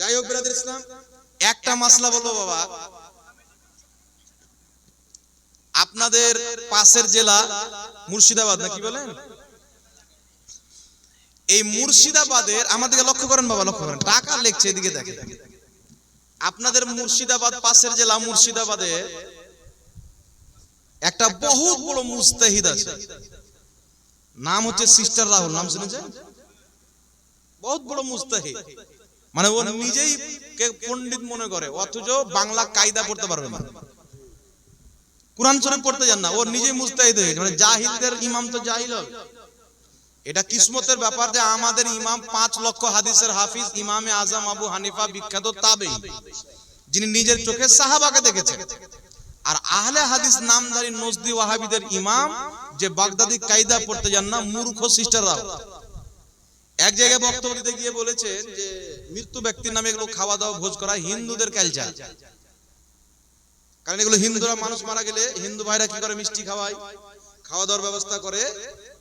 যাই হোক, ব্রাদার ইসলাম, একটা মাসলা বলব বাবা। আপনাদের পাশের জেলা মুর্শিদাবাদ, নাকি বলেন? এই মুর্শিদাবাদের আমাদেরকে লক্ষ্য করেন বাবা, লক্ষ্য করেন। টাকা লেখছে এদিকে দেখে আপনাদের মুর্শিদাবাদ পাশের জেলা মুর্শিদাবাদে একটা বহুত বড় মুস্তাহিদ আছে। নাম হচ্ছে সিস্টার রাহুল, নাম শুনেছেন? বহুত বড় মুস্তাহিদ। মানে ও নিজেই কে পণ্ডিত মনে করে অথচ বাংলা কায়দা পড়তে পারবে না। কোরআন শরীফ পড়তে জান না ও নিজেই মুস্তাহিদ হয়ে মানে জাহিলদের ইমাম তো জাহিল হবে। এটা কিসমতের ব্যাপার যে আমাদের ইমাম পাঁচ লক্ষ হাদিসের হাফিজ ইমামে আজম আবু হানিফা বিখ্যাত তাবে যিনি নিজের চোখে সাহাবাকে দেখেছেন। আর আহলে হাদিস নামধারী নজদি ওয়াহাবিদের ইমাম যে বাগদাদি কায়দা পড়তে যান না মূর্খ সিস্টাররাও এক জায়গায় বক্তব্য দিতে গিয়ে বলেছেন যে মৃত্যু ব্যক্তির নামে এগুলো খাওয়া দাওয়া ভোজ করা হিন্দুদের কালচার কারণ এগুলো হিন্দুরা মানুষ মারা গেলে হিন্দু ভাইরা কি করে মিষ্টি খাওয়ায়? খাওয়া দাওয়ার ব্যবস্থা করে।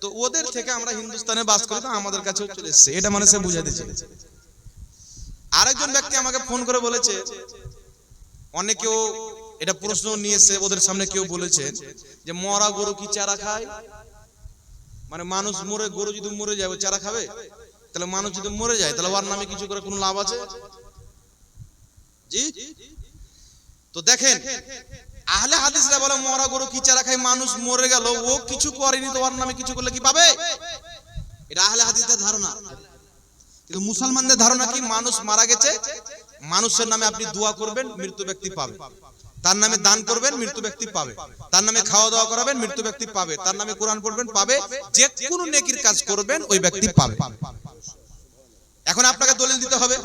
তো ওদের থেকে আমরা হিন্দুস্তানে বাস করি তো আমাদের কাছেও চলে এসছে। এটা মানে সে বুঝাতে চেয়েছে আরেকজন ব্যক্তি আমাকে ফোন করে বলেছে অনেকেও এটা প্রশ্ন নিয়েছে ওদের সামনে কেউ বলেছে যে মরা গরু কি চারা খায়? মানে মানুষ মরে গরু যদি মরে যায় ও চারা খাবে? তাহলে মানুষ যদি মরে যায়, তাহলে ওর নামে কিছু করে কোনো লাভ আছে? জি? তো দেখেন, আহলে হাদিসরা বলে, মরা গরু কি চারা খায়? মানুষ মরে গেল, ও কিছু করেনি তো ওর নামে কিছু করলে কি পাবে? এটা আহলে হাদিসদের ধারণা। কিন্তু মুসলমানদের ধারণা কি? মানুষ মারা গেছে, মানুষের নামে আপনি দোয়া করবেন মৃত্যু ব্যক্তি পাবে। তার নামে দান করবেন, মৃত্যু ব্যক্তি পাবে। তার নামে খাওয়া দাওয়া করাবেন, মৃত্যু ব্যক্তি পাবে। তার নামে কোরআন পড়বেন, পাবে। যে কোনো নেকির কাজ করবেন, ওই ব্যক্তি পাবে। এখন আপনাকে দলিল দিতে হবে।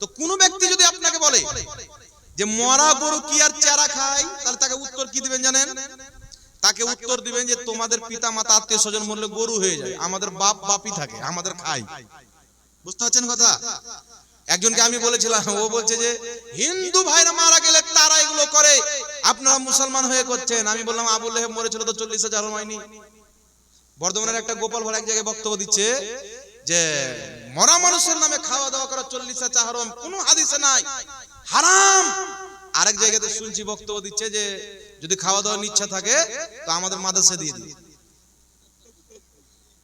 তো কোন ব্যক্তি যদি আপনাকে বলে যে মরা গরু কি আর চারা খায়, তাহলে তাকে উত্তর কি দিবেন জানেন? তাকে উত্তর দিবেন যে তোমাদের পিতা মাতা আত্মীয় স্বজন মরলে গরু হয়ে যায়। আমাদের বাপ বাপই থাকে, আমাদের খাই বুঝতে পারছেন কথা? একজনকে আমি বলেছিলাম, ও বলছে যে, হিন্দু ভাইরা মারা গেলে তারা এগুলো করে। আপনারা মুসলমান হয়ে করছেন। আমি বললাম, আবুল লেহেব মরেছিল তো চল্লিশ হাজার হয়নি। বর্ধমানের একটা গোপাল ভাড়া এক জায়গায় বক্তব্য দিচ্ছে যে, মরা মানুষের নামে খাওয়া দাওয়া করা চল্লিশ চাহরম, কোনো হাদিসে নাই। হারাম! আরেক জায়গাতে শুনছি বক্তব্য দিচ্ছে যে, যদি খাওয়া দাওয়ার ইচ্ছা থাকে, তো আমাদের মাদ্রাসা দিয়ে দিই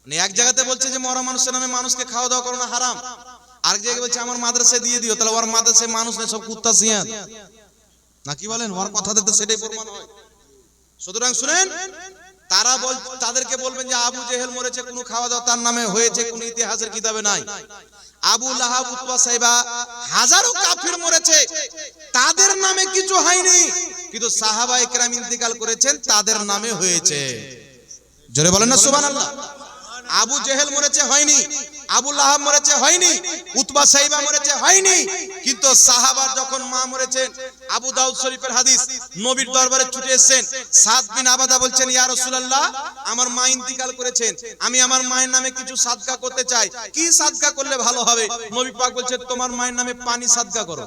মানে এক জায়গাতে বলছে যে, মরা মানুষের নামে মানুষকে খাওয়া দাওয়া করানো হারাম। আরেক জায়গায় বলছে, আমার মাদ্রাসায় দিয়ে দিও। তাহলে ওর মাদ্রাসায় মানুষ নেই, সব কুত্তা সিয়াদ না কি বলেন? ওর কথাতে তো সেটাই প্রমাণ হয়। সুতরাং শুনেন, তারা বল, তাদেরকে বলবেন যে, আবু জেহেল মরেছে, কোনো খাওয়া দাওয়া তার নামে হয়েছে, কোনো ইতিহাসের কিতাবে নাই। আবু লাহাব, উতবা সাইবা, হাজারো কাফির মরেছে, তাদের নামে কিছু হয়নি, কিন্তু সাহাবা একরাম ইন্তিকাল করেছেন, তাদের নামে হয়েছে। জোরে বলেন না, সুবহানাল্লাহ। আবু জেহেল মরেছে, হয়নি। আবু আহাব মরেছে, হয়নি। উতবা সাহিবা মরেছে, হয়নি। কিন্তু সাহাবার যখন মা মরেছেন, আবু দাউদ শরীফের হাদিস, নবীর দরবারে ছুটে এসেছেন। সাদ বিন আবাদা বলছেন, ইয়া রাসূলুল্লাহ, আমার মা ইন্তিকাল করেছেন। আমি আমার মায়ের নামে কিছু সাদকা করতে চাই। কি সাদকা করলে ভালো হবে? নবী পাক বলছেন, তোমার মায়ের নামে পানি সাদকা করো।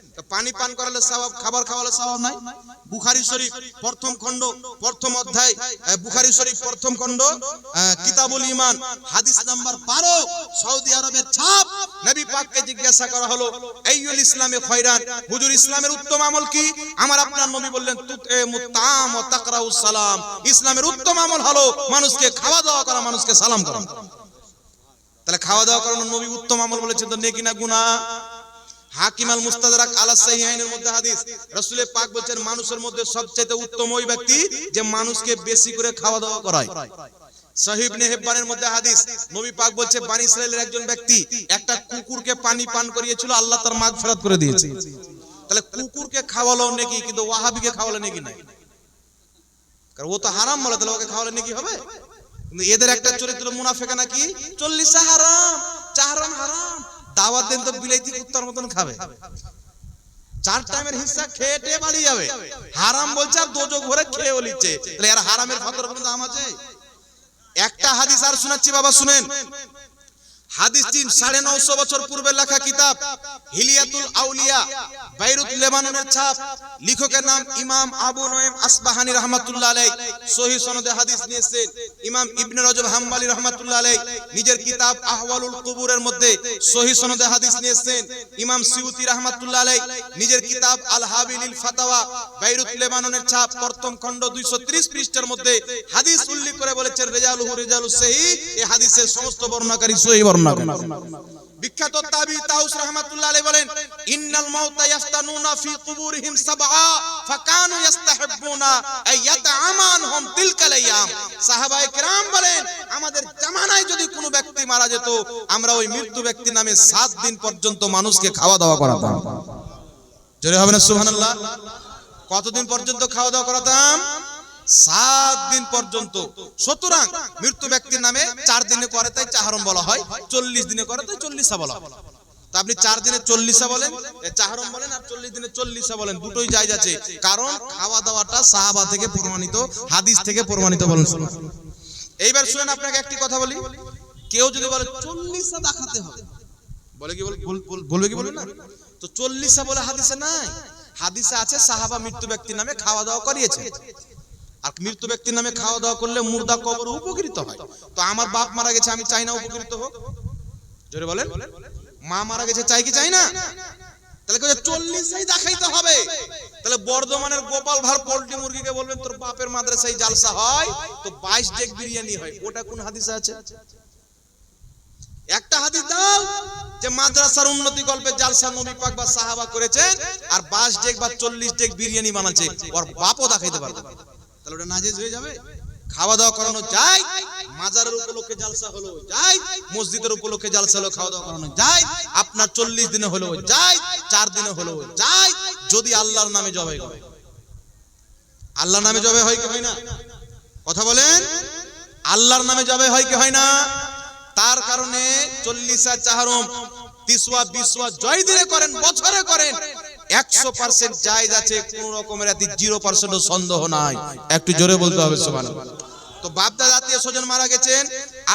পানি পান করালে সওয়াব খাবার খাওয়ালে সওয়াব নাই। বুখারী শরীফ প্রথম খণ্ড, প্রথম অধ্যায় বুখারী শরীফ প্রথম খণ্ড কিতাবুল ঈমান, হাদিস নাম্বার 12 সৌদি আরবের ছাপ। নবী পাককে জিজ্ঞাসা করা হলো, আইয়ুল ইসলামে খয়রান? হুজুর, ইসলামের উত্তম আমল কি? আমার আপনার নবী বললেন, তুতে মুতাম ও তাকরাউস সালাম। ইসলামের উত্তম আমল হলো মানুষকে খাওয়া দাওয়া করা, মানুষকে সালাম করা। তাহলে খাওয়া দাওয়া করানোর নবী উত্তম আমল বলেছেন তো, নেকি না গুনাহ? হাকিম মুস্তাদরাক আলা সাহিহাইনের মধ্যে হাদিস। রাসূলের পাক বলছেন, মানুষের মধ্যে সবচেয়ে উত্তম ওই ব্যক্তি যে মানুষকে বেশি করে খাওয়া দাওয়া করায়। সহিহ ইবনে হিব্বানের মধ্যে হাদিস, নবী পাক বলছে, বানি ইসরাইলের একজন ব্যক্তি একটা কুকুরকে পানি পান করিয়েছিল, আল্লাহ তার মাগফিরাত করে দিয়েছে। তাহলে কুকুরকে খাওয়ালো নাকি, কিন্তু ওয়াহাবিকে খাওয়ালো নাকি নাই? কারণ ও তো হারাম বলে, তাহলে ওকে খাওয়ালে নাকি হবে? কিন্তু এদের একটা চরিত্র মুনাফেকা নাকি? চল্লিশ হারাম, চাহারাম হারাম। দাওয়াত দেন তো বিলাইতি কুত্তার মতন খাবে। চার টাইমের হিস্সা খেয়ে টেয়ে বাড়ি যাবে। হারাম বলছে আর দোজো ঘরে খেয়ে লিচ্ছে তাহলে আর হারামের ফতর কোনো দাম আছে? একটা হাদিস আর শোনাচ্ছি বাবা, শুনেন। হাদিস সাড়ে নশো বছর পূর্বে লেখা কিতাব, হিলিয়াতুল আউলিয়া, বাইরুত লেবাননের ছাপ। নাম ইমাম আবু নয়েম আসবাহানি রহমাতুল্লাহ আলাই সহি সনদে হাদিস ইমাম ইবনে রজব হাম্বালি রহমাতুল্লাহ আলাই নিজের কিতাব আহওয়ালুল কুবুরের মধ্যে সহি সনদে হাদিস নিয়েছেন, ইমাম সিউতি রহমাতুল্লাহ আলাই নিজের কিতাব আল হাবিলিল ফাতাওয়া, বাইরুত লেবাননের ছাপ, প্রথম খণ্ড 230 পৃষ্ঠার মধ্যে হাদিস উল্লেখ করে বলেছেন এই হাদিসের সমস্ত বর্ণনাকারী সহি বর্ণনা বিখ্যাত তাবি তাউস আলাইহি বলেন, ইন্নাল মাউতা ইয়াফতানুনা ফি কুবুরিহিম সাবআ, ফাকানু তিলকাল আইয়াম সাহাবায়ে বলেন, আমাদের জামানায় যদি কোনো ব্যক্তি মারা যেত, আমরা ওই মৃত্যু ব্যক্তির নামে সাত দিন পর্যন্ত মানুষকে খাওয়া দাওয়া করাতাম। জোরে হবে না সুবহানাল্লাহ? কতদিন পর্যন্ত খাওয়া দাওয়া করাতাম? সাত দিন পর্যন্ত। সুতরাং মৃত্যু ব্যক্তির নামে চার দিনে করে, তাই চাহারম বলা হয়। চল্লিশ দিনে করে, তাই চল্লিশা বলা হয়। তা আপনি চার দিনে চল্লিশা বলেন চাহারম বলেন আর চল্লিশ দিনে চল্লিশা বলেন, দুটোই জায়জ আছে কারণ খাওয়া দাওয়াটা সাহাবা থেকে প্রমাণিত, হাদিস থেকে প্রমাণিত বলেন শুনুন এইবার শুনেন, আপনাকে একটি কথা বলি। কেউ যদি বলে চল্লিশা দেখাতে হবে বলে কি বল- বল- বল- বলবে কি বলবে না? তো চল্লিশা বলে হাদিসে নাই। হাদিসে আছে, সাহাবা মৃত্যু ব্যক্তির নামে খাওয়া দাওয়া করিয়েছে। আর মৃত্যু ব্যক্তির নামে খাওয়া দাওয়া করলে মুর্দা কবর উপকৃত হয়। তো আমার বাপ মারা গেছে, আমি চাই না উপকৃত হোক। জোরে বলেন। মা মারা গেছে, চাই কি চাই না? তাহলে দেখাইতে হবে। তাহলে বর্ধমানের গোপাল পোল্ট্রি মুরগিকে বলবেন, তোর বাপের জালসা হয়, তো বাইশ ডেক বিরিয়ানি হয়। ওটা কোন হাদিসে আছে? একটা হাদিস দাও যে মাদ্রাসার উন্নতি গল্পে জালসা নবী পাক বা সাহাবা করেছেন, আর বাস ডেক বা চল্লিশ ডেক বিরিয়ানি বানাচ্ছে। ওর বাপও দেখাইতে পারবে। তাহলে ওটা নাজেজ হয়ে যাবে। খাওয়া দাওয়া করানো যায়, মাজারের উপলক্ষে জালসা হলো যায়, মসজিদের উপলক্ষে জালসা হলো খাওয়া দাওয়া করানো যায়, আপনার চল্লিশ দিনে হলো যায়, চার দিনে হলো যায়, যদি আল্লাহর নামে জবাই করে আল্লাহর নামে জবাই হয় কি হয় না? কথা বলেন, আল্লাহর নামে জবাই হয় কি হয় না? তার কারণে চল্লিশা চাহারম, তিসওয়া, বিসওয়া জয় দিনে করেন, বছরে করেন। একশো পার্সেন্ট জায়জ আছে, কোন রকমের এতে জিরো পার্সেন্ট সন্দেহ নাই। একটু জোরে বলতে হবে সোমান তো বাপ দাদা আত্মীয় স্বজন মারা গেছেন।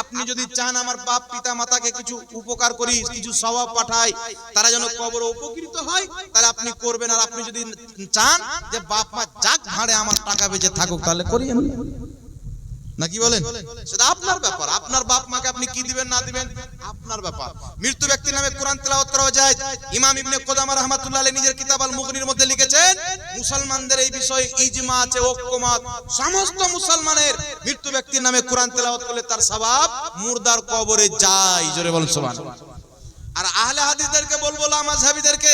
আপনি যদি চান আমার বাপ পিতা মাতাকে কিছু উপকার করি, কিছু স্বভাব পাঠাই, তারা যেন কবর উপকৃত হয়, তাহলে আপনি করবেন। আর আপনি যদি চান যে বাপ মা যাক ভাড়ে আমার টাকা বেঁচে থাকুক, তাহলে করিয়েন। না কি বলেন? সেটা আপনার ব্যাপার। আপনার বাপ মাকে আপনি কি দিবেন, না দিবেন? আপনার ব্যাপার। মৃত্যু ব্যক্তির নামে কোরআন তেলাওয়াত করা যায়। ইমাম ইবনে কোদামা রাহমাতুল্লাহ আলাইহি নিজের কিতাব আল মুগনির মধ্যে লিখেছেন, মুসলমানদের এই বিষয়ে ইজমা আছে, ঐক্যমত। সমস্ত মুসলমানের মৃত্যু ব্যক্তির নামে কোরআন তেলাওয়াত করলে তার সওয়াব মুর্দার কবরে যায়। জোরে বলুন, সুবহানাল্লাহ। আর আহলে হাদিসদেরকে বলব লামাজহাবিদেরকে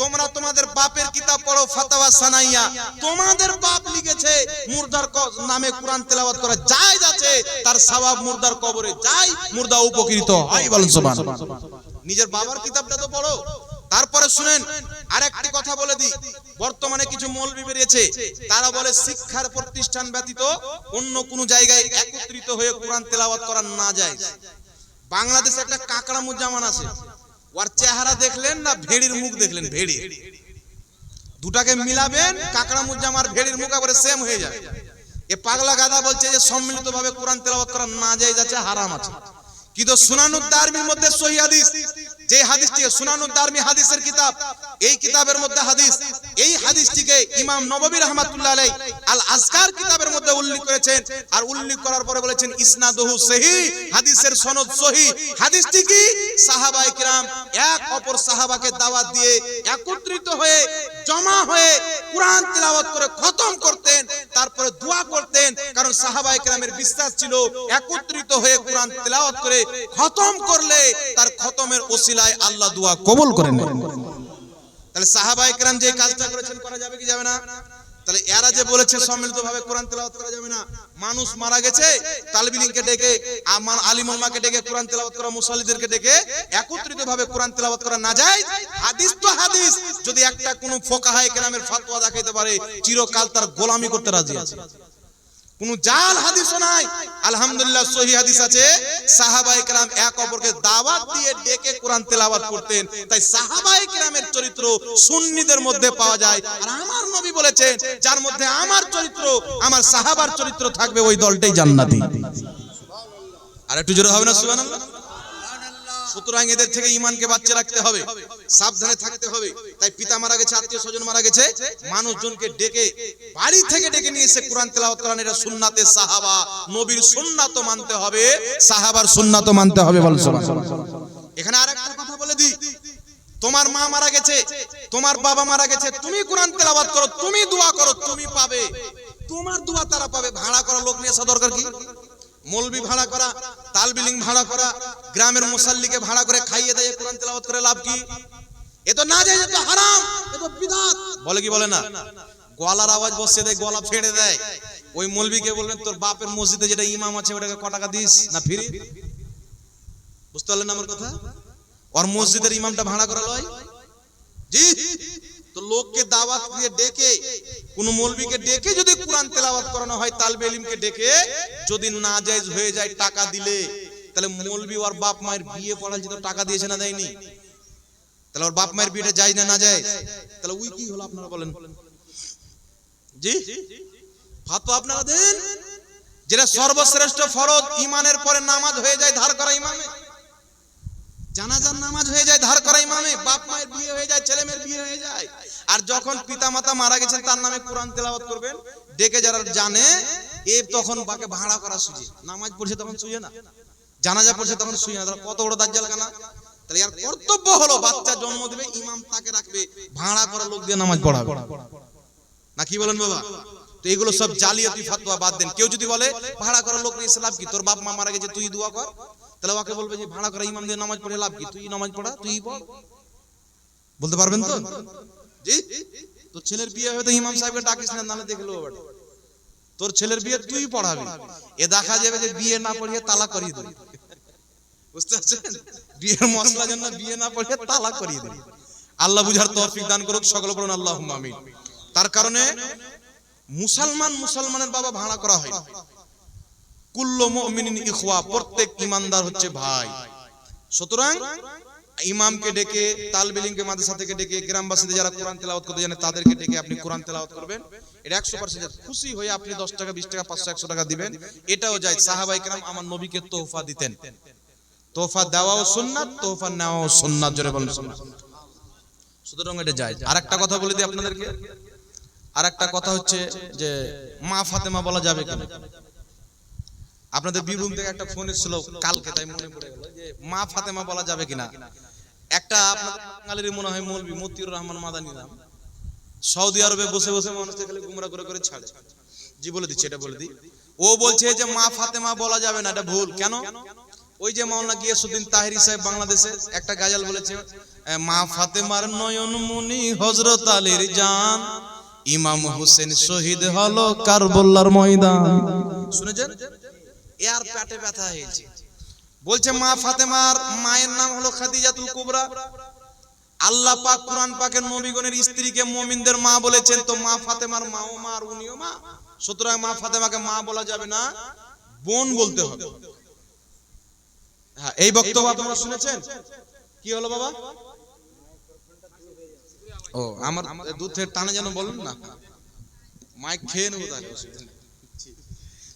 তোমরা তোমাদের বাপের কিতাব পড়ো ফাতাওয়া সানাইয়া। তোমাদের বাপ লিখেছে মুর্দার নামে কোরআন তেলাওয়াত করা জায়েজ যাচ্ছে তার সওয়াব মুর্দার কবরে যায় মুর্দা উপকৃত হয় বলেন সুবহানাল্লাহ। নিজের বাবার কিতাবটা তো পড়ো। তারপরে শুনেন আরেকটি কথা বলে দিই। বর্তমানে কিছু মৌলবি বেরিয়েছে তারা বলে শিক্ষার প্রতিষ্ঠান ব্যতীত অন্য কোনো জায়গায় একত্রিত হয়ে কোরআন তেলাওয়াত করা না যায় বাংলাদেশে একটা কাকড়া মুজামান আছে। ওর চেহারা দেখলেন না, ভেড়ির মুখ দেখলেন, ভেড়ি। দুটাকে মিলাবেন কাকড়া মুজামার ভেড়ির মুখ আবার সেম হয়ে যাবে এ পাগলা গাদা বলছে যে সম্মিলিত ভাবে কোরআন তেলাবাদ করা না যায় যাচ্ছে, হারাম আছে। কিন্তু সুনানুদ দারমির মধ্যে সহি হাদিস। যে হাদিসটিকে সুনানুদ দারমি হাদিসের কিতাব, এই কিতাবের মধ্যে হাদিস, এই হাদিসটিকে ইমাম নববী রহমাতুল্লাহ আলাই আল আজকার কিতাবের মধ্যে উল্লেখ করেছেন আর উল্লেখ করার পরে বলেছেন, ইসনাদহু সহি হাদিসের সনদ সহি হাদিসটি কি? সাহাবায়ে কিরাম এক অপর সাহাবাকে দাওয়াত দিয়ে একত্রিত হয়ে, জমা হয়ে কোরআন তেলাওয়াত করে খতম করতেন, তারপরে দোয়া করতেন, কারণ সাহাবায়ে কেরামের বিশ্বাস ছিল একত্রিত হয়ে কোরআন তেলাওয়াত করে খতম করলে তার খতমের ওসিলায় আল্লাহ দোয়া কবুল করে নেন। তাহলে সাহাবায়ে কেরাম যে কাজটা করেছেন, করা যাবে কি যাবে না? তাহলে এরা যে বলেছে সম্মিলিত ভাবে কোরআন তেলাওয়াত করা যাবে না। মানুষ মারা গেছে তালবিলিংকে ডেকে আমার আলিমুলমাকে ডেকে কোরআন তেলাওয়াত করা, মুসাল্লিদেরকে ডেকে একত্রিত ভাবে কোরআন তেলাওয়াত করা না যায়, হাদিস তো হাদিস। যদি একটা কোনো ফোকাহায়ে কেরামের ফতোয়া দেখাইতে পারে, চিরকাল তার গোলামি করতে রাজি আছে। কোন কোরআন তেলাওয়াত করতেন। তাই চরিত্র সুন্নিদের মধ্যে পাওয়া যায়। আমার বলেছেন, যার মধ্যে আমার চরিত্র, আমার সাহাবার চরিত্র থাকবে, ওই দলটাই জান্নাতি। আর একটু জোরে হবে না, সুবহানাল্লাহ? সুতরাং এদের থেকে ইমানকে বাচ্চা রাখতে হবে। সাবধানে থাকতে হবে। তাই পিতা মারা গেছে, আত্মীয় স্বজন মারা গেছে। মানুষজনকে ডেকে, বাড়ি থেকে ডেকে নিয়ে এসে কোরআন তেলাওয়াত করান এটা সুন্নাতে সাহাবা। নবীর সুন্নাত মানতে হবে। সাহাবার সুন্নাত মানতে হবে বল এখানে আরেকটা কথা বলে দিই। তোমার মা মারা গেছে, তোমার বাবা মারা গেছে, তুমি কোরআন তেলাওয়াত করো, তুমি দোয়া করো, তুমি পাবে। তোমার দোয়া তারা পাবে। ভাড়া করা লোক নিয়ে আসা দরকার কি? মলবি ভাড়া করা, তাল বিলিং ভাড়া করা, গ্রামের মুসাল্লিকে ভাড়া করে খাইয়ে দেয়, কোরআন তেলাওয়াত করে লাভ কি? এ তো না যায় তো হারাম, এ তো বিদাত। বলে কি বলে না? গলার আওয়াজ বসে দেয় গলা ফেড়ে দেয়। ওই মলবিকে বলবেন, তোর বাপের মসজিদে যেটা ইমাম আছে, ওটাকে ক টাকা দিস না ফ্রি? বুঝতে পারলেন আমার কথা? ওর মসজিদের ইমামটা ভাড়া করা লয়? জি। তো লোককে দাওয়াত দিয়ে ডেকে, কোন মৌলবীকে ডেকে যদি কোরআন তেলাওয়াত করানো হয়, তালবে ইলমকে ডেকে যদি নাজায়েজ হয়ে যায় টাকা দিলে, তাহলে মৌলবী ওর বাপ মায়ের বিয়ে পড়াচ্ছে তো টাকা দিয়েছে না দেয়নি? তাহলে ওর বাপ মায়ের বিয়েটা যায় না না যায়? তাহলে উই কি হলো আপনারা বলেন? জি? ফাতোয়া আপনারা দেন? যেটা সর্বশ্রেষ্ঠ ফরজ ইমানের পরে নামাজ হয়ে যায়, ধার করা ইমামে। জানাজার নামাজ হয়ে যায়, ধার করা ইমামে, বাপ মায়ের বিয়ে হয়ে যায়, ছেলে মেয়ের বিয়ে হয়ে যায়। আর যখন পিতা মাতা মারা গেছেন, তার নামে কোরআন তেলাওয়াত করবেন। ডেকে যারা জানে, এ তখন বাকে ভাড়া করা সুজে নামাজ পড়ছে তখন সুজে না। জানাজা পড়ছে তখন সুজে না। কত বড় দাজ্জাল কানা তাহলে আর কর্তব্য হলো, বাচ্চা জন্ম দেবে, ইমাম তাকে রাখবে, ভাড়া করা লোক দিয়ে নামাজ পড়াবে। না কি বলেন বাবা? তো এগুলো সব জালিয়াতি ফাতোয়া বাদ দেন। কেউ যদি বলে ভাড়া করা লোক লাভ কি? তোর বাপ মা মারা গেছে তুই দোয়া কর? তাহলে ওকে বলবে যে ভাড়া করা ইমাম দিয়ে নামাজ পড়ে লাভ কি? তুই নামাজ পড়া তুই পড়। বলতে পারবেন তো? জি? তোর ছেলের বিয়ে হয়তো ইমাম সাহেবকে ডাকিস না নালে দেখল বাট। তোর ছেলের বিয়ে তুই পড়াবি। এ দেখা যাবে যে বিয়ে না পড়িয়ে তালাক করিয়ে দেবে। বুঝতে পারছেন? বিয়ের মশলা জন্য বিয়ে না পড়িয়ে তালাক করিয়ে দেবে। আল্লাহ বুঝার তৌফিক দান করুক সকল বলুন আল্লাহ আমিন। তার কারণে মুসলমান মুসলমানের বাবা ভাড়া করা হয়। কুল্লু মুমিনিন ইখওয়া, প্রত্যেক ইমানদার হচ্ছে ভাই। সুতরাং ইমামকে ডেকে তালবিলিংকে মাদ্রাসা থেকে ডেকে, গ্রামবাসীদের যারা কোরআন তেলাওয়াত করতে জানে তাদেরকে ডেকে আপনি কোরআন তেলাওয়াত করবেন। এটা একশো পার্সেন্ট খুশি হয়ে আপনি দশ টাকা, বিশ টাকা, পাঁচশো, একশো টাকা দিবেন। এটাও যায়। সাহাবাই কেরাম আমার নবীকে তোহফা দিতেন। তোহফা দেওয়াও সুন্নাত, তোহফা নেওয়াও সুন্নাত, জোরে বলেন সুতরাং এটা যায়। আর একটা কথা বলে দিই আপনাদেরকে। আর একটা কথা হচ্ছে যে মা ফাতেমা বলা যাবে কিনা? আপনাদের বীরভূম থেকে একটা ফোন এসেছিল কালকে, তাই মনে পড়ে গেল যে মা ফাতেমা বলা যাবে কিনা? একটা আপনাদের বাঙালির মনে হয় মৌলবি, মতিউর রহমান মাদানি নাম। সৌদি আরবে বসে বসে মানুষকে খালি গুমরা করে করে ছাড়ে। জি, বলে দিচ্ছি, এটা বলে দিই। ও বলছে যে মা ফাতেমা বলা যাবে না, এটা ভুল। কেন? ওই যে মাওলানা গিয়াসুদ্দিন তাহিরি সাহেব বাংলাদেশে একটা গাজাল বলেছে মা ফাতেমার নয়ন মুনি হজরত আলীর জান। ইমাম হোসেন শহীদ হলো কারবল্লার ময়দান। শুনেছেন? এ আর পেটে ব্যথা হয়েছে। বলছে মা ফাতেমার মায়ের নাম হলো খাদিজাতুল কুবরা। আল্লাহ পাক কোরআন পাকের নবীগণের স্ত্রীকে মুমিনদের মা বলেছেন তো মা ফাতেমার মাও মা আর উনিও মা? সুতরাং মা ফাতেমাকে মা বলা যাবে না। বোন বলতে হবে। হ্যাঁ এই বক্তব্য আপনারা শুনেছেন? কি হলো বাবা? ও আমার দুধ থেকে টানে যেন বলুন না। মাইক খেয়ে নেব তাহলে।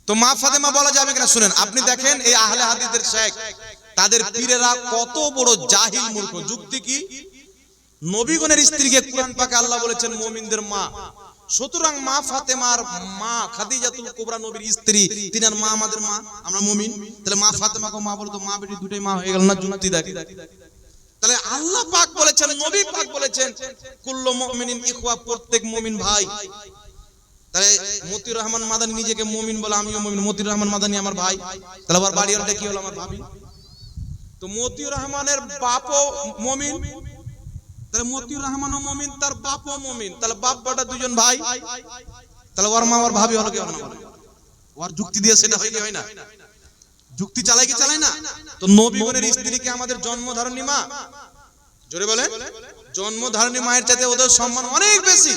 তো মা ফাতেমা বলা যাবে কিনা? শুনেন আপনি দেখেন এই আহলে হাদিসের শেখ তাদের পীরেরা কত বড় জাহিল মূর্খ। যুক্তি কি? নবীগণের স্ত্রীকে কোরআন পাকে আল্লাহ বলেছেন মুমিনদের মা। সুতরাং মা ফাতেমার মা খাদিজাতুল কুবরা নবীর স্ত্রী তিনার মা আমাদের মা। আমরা মুমিন। তাহলে মা ফাতেমাকে মা বলতো মা বেটি দুটোই মা হয়ে গেল না? যুক্তি দেখে তাহলে আল্লাহ পাক বলেছেন, নবী পাক বলেছেন, কুল্লু মুমিনিন ইখওয়া, প্রত্যেক মুমিন ভাই। তাহলে মতিউর রহমান মাদানি নিজেকে মুমিন বলে, আমিও মুমিন, মতিউর রহমান মাদানি আমার ভাই। তাহলে আবার বাড়ি ওটা কি হলো আমার ভাবি। তো মতিউর রহমানের বাপও মুমিন। তাহলে মতিউর রহমানও মুমিন, তার বাপও মুমিন। তাহলে বাপ বাটা দুজন ভাই। তাহলে ওর মা, ওর ভাবি হলো কি ওর ওর যুক্তি দিয়ে সেটা হয় কি হয় না। যুক্তি চালাই কি চালাই না? তো নবীগণের স্ত্রীকে আমাদের জন্মধারণী মা। জোরে বলেন জন্মধারণী মায়ের চাইতে ওদের সম্মান অনেক বেশি।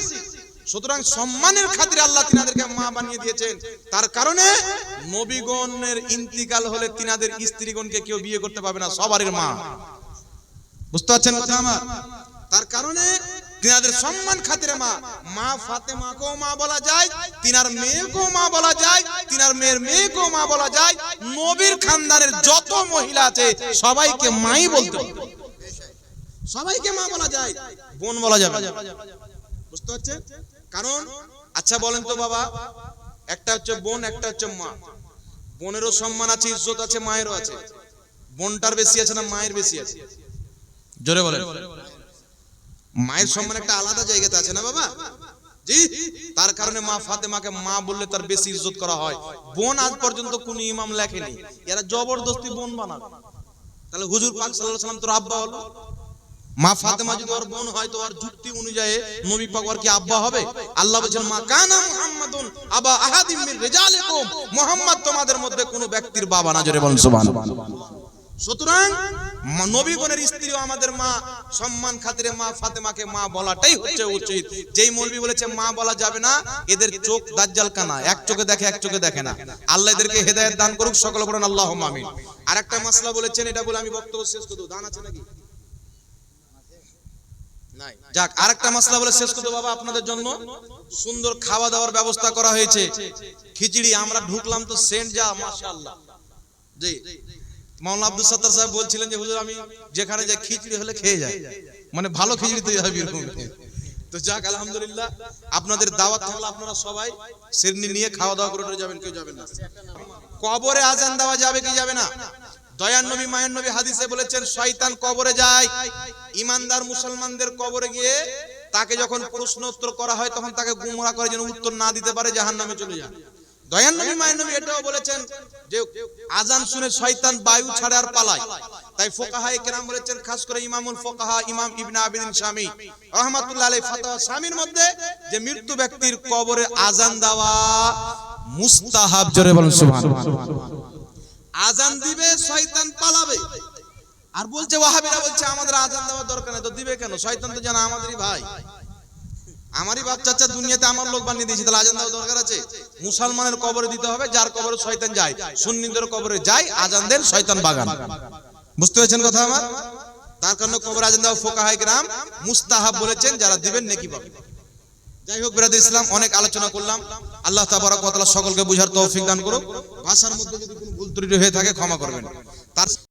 সুতরাং সম্মানের খাতিরে আল্লাহ তিনাদেরকে মা বানিয়ে দিয়েছেন। তার কারণে নবীগণের ইন্তিকাল হলে তিনাদের স্ত্রীগণকে কেউ বিয়ে করতে পারবে না সবারই মা। বুঝতে পারছেন কথা আমার? তার কারণে তিনাদের সম্মান খাতিরে মা মা ফাতেমাকেও মা বলা যায়, তিনার মেয়েকেও মা বলা যায়, তিনার মেয়ের মেয়েকেও মা বলা যায়, নবীর খানদানের যত মহিলা আছে, সবাইকে মাই বলতে। সবাইকে মা বলা যায়, বোন বলা যাবে বুঝতে পারছেন? কারণ আচ্ছা বলেন তো বাবা, একটা হচ্ছে বোন, একটা হচ্ছে মা। বোনেরও সম্মান আছে, ইজ্জত আছে, মায়েরও আছে। বোনটার বেশি আছে না মায়ের বেশি আছে? জোরে বলেন। মায়ের সম্মান একটা আলাদা জায়গাতে আছে না বাবা? জি? তার কারণে মা ফাতেমাকে মা বললে তার বেশি ইজ্জত করা হয়। বোন আজ পর্যন্ত কোন ইমাম লেখেনি। এরা জবরদস্তি বোন বানাবে। তাহলে হুজুর পাক সাল্লাল্লাহু আলাইহি সাল্লাম তোর আব্বা হলো? মা ফাতেমা যদি ওর বোন হয় তো ওর যুক্তি অনুযায়ী নবী পাক ওর কি আব্বা হবে? আল্লাহ বলেন মা কানা মুহাম্মাদুন আবা আহাদিম মির রিজালিকুম। মুহাম্মদ তোমাদের মধ্যে কোনো ব্যক্তির বাবা না জোরে বলেন সুবহানাল্লাহ। সুতরাং নবীগণের স্ত্রীও আমাদের মা সম্মান খাতিরে মা ফাতেমাকে মা বলাটাই হচ্ছে উচিত। যেই মৌলবী বলেছে, মা বলা যাবে না, এদের চোখ দাজ্জাল কানা, এক চোখে দেখে, এক চোখে দেখে না। আল্লাহ এদেরকে হেদায়েত দান করুক, সকল বলেন আল্লাহ আমিন। আরেকটা মাসলা বলেছেন, এটা বলে আমি বক্তব্য শেষ করে দেবো দান আছে নাকি? যাক, আরেকটা মাসলা বলে শেষ করতে বাবা আপনাদের জন্য। সুন্দর খাওয়া দাওয়ার ব্যবস্থা করা হয়েছে। খিচড়ি, আমরা ঢুকলাম তো সেন্ট যা, মাশাআল্লাহ। জি। মাওলানা আব্দুল সত্তার সাহেব বলছিলেন যে, হুজুর, আমি যেখানে যাই, খিচড়ি হলে খেয়ে যাই। মানে ভালো খিচড়ি তৈরি হবে এরকম তো যাক, আলহামদুলিল্লাহ, আপনাদের দাওয়াত থাকলে আপনারা সবাই সিরনি নিয়ে খাওয়া দাওয়া করে যাবেন, কেউ যাবেন না। কবরে আজান দেওয়া যাবে কি যাবে না? দয়ান নবী, মায়ের নবী হাদিসে বলেছেন, শয়তান কবরে যায়। ইমানদার মুসলমানদের কবরে গিয়ে তাকে যখন প্রশ্ন উত্তর করা হয়, তখন তাকে গুমরা করে যেন উত্তর না দিতে পারে, জাহান্নামে চলে যায় দয়ান নবী মায়ের নবী এটাও বলেছেন যে আজান শুনে শয়তান বায়ু ছাড়ে আর পালায়। তাই কেরাম বলেছেন, খাস করে ইমামুল ফোকাহা, ইমাম আবিদিন শামী। রহমাতুল্লাহ শামীর মধ্যে যে মৃত্যু ব্যক্তির কবরে আজান দেওয়া মুস্তাহাব, জোরে আজান দিবে, শয়তান পালাবে। আর বলছে, ওয়াহাবিরা বলছে, আমাদের আজান দেওয়ার দরকার নেই, তো দিবে কেন? শয়তান তো জানা আমাদেরই ভাই। আমারই বাচ্চা বাচ্চা দুনিয়াতে আমার লোক বানিয়ে দিয়েছে, তাহলে আজান দেওয়ার দরকার আছে? মুসলমানের কবরে দিতে হবে, যার কবরে শয়তান যায়, সুন্নিদের কবরে যায়, আজান দেন শয়তান বাগান। বুঝতে পেরেছেন কথা আমার? তার কারণে কবর আজান দেওয়া ফোকা হাই গ্রাম মুস্তাহাব বলেছেন, যারা দিবেন নেকি পাবেন যাই হোক, বিরাদ ইসলাম, অনেক আলোচনা করলাম। আল্লাহ তাবারক সকলকে বুঝার তৌফিক দান করুক। ভাষার মধ্যে যদি কোনো ভুল ত্রুটি হয়ে থাকে, ক্ষমা করবেন। তার